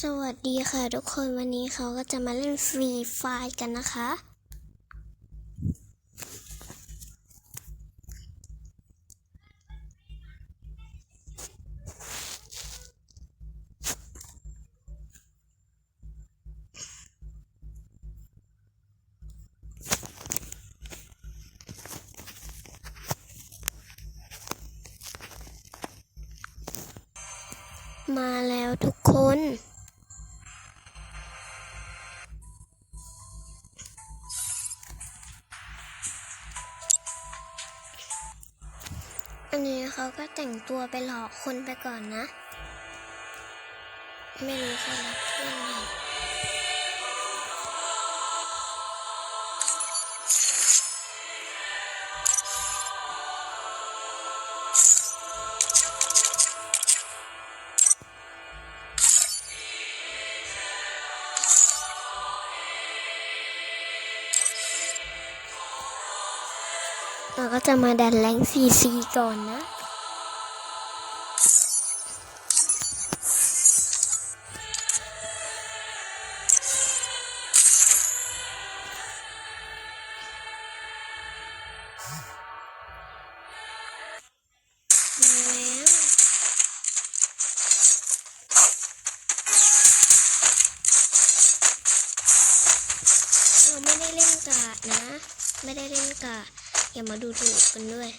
สวัสดีค่ะทุกคนวันนี้เขาก็จะมาเล่นฟรีไฟกันนะคะ มาแล้วทุกคน อันนี้เขาก็แต่งตัวไปหลอกคนไปก่อนนะ ไม่รู้เขารับเพื่อนไหม เราก็จะมาดันแรงซีซีก่อนนะมาแล้วเราไม่ได้เล่นกาดนะ ไม่ได้เล่นกาด อย่ามาดูถูกกันด้วย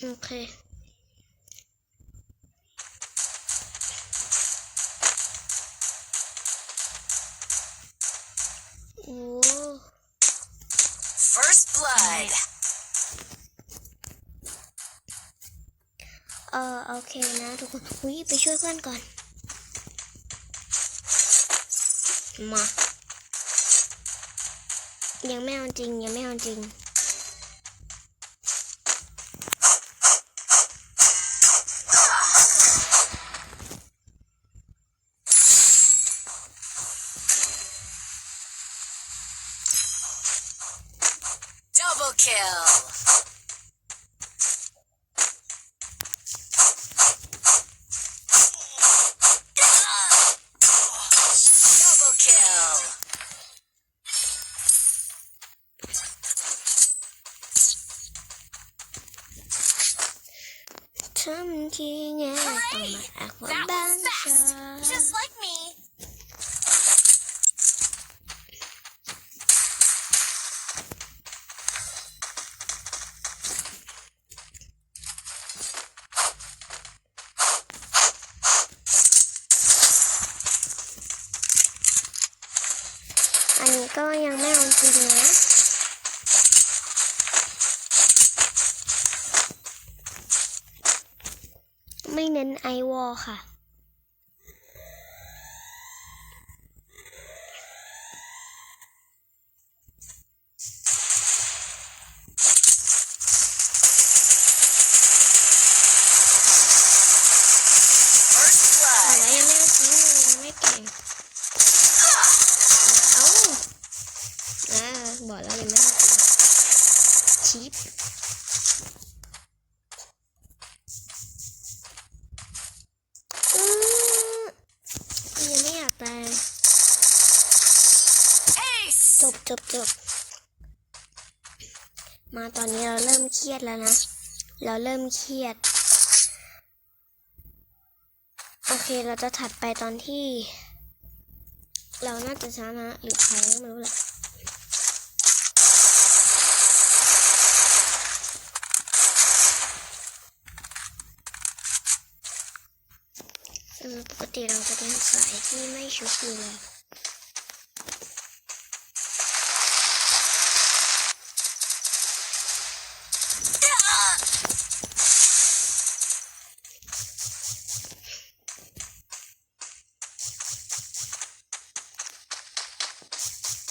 โอเค ออโอเคนะทุกคนอุ้ยไปช่วยเพื่อนก่อน มา ยังไม่เอาจริง ยังไม่เอาจริง Double kill. ทำทีไงต้องมาอักว่า That บ้าน was ชา fast. Just like me. อันนี้ก็ยังไม่เอาจริงนะ เน้นไอวอลค่ะ แต่ว่ายังไม่เอาจริงยังไม่เก่งเอาอ่าบอกแล้วยังไม่เอาจริงชิปอือยัง ไม่อยากตาย Ace. จบจบจบมาตอนนี้เราเริ่มเครียดแล้วนะ เราเริ่มเครียด โอเคเราจะถัดไปตอนที่ เราน่าจะชนะหรือแพ้ไม่รู้แหละ เออ ปกติเราจะเป็นสายที่ไม่ชุบอยู่แล้ว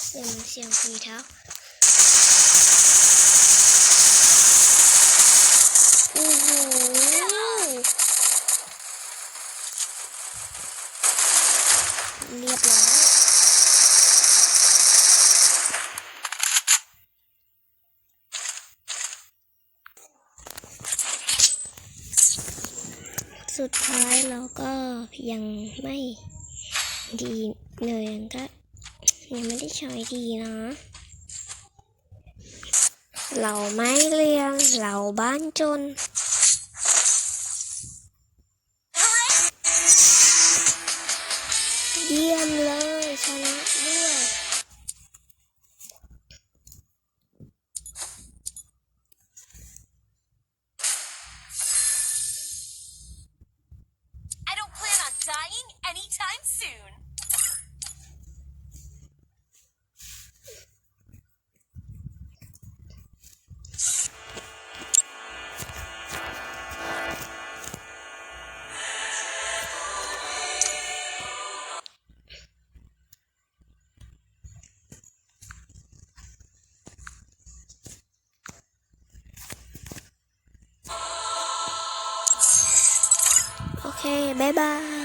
เสียงเสียงฝีเท้า เรียบร้อยสุดท้ายเราก็ยังไม่ดีเลยก็ยังไม่ได้ใช้ดีนะ เราไม่เรียงเราบ้านจน ，OK，拜拜。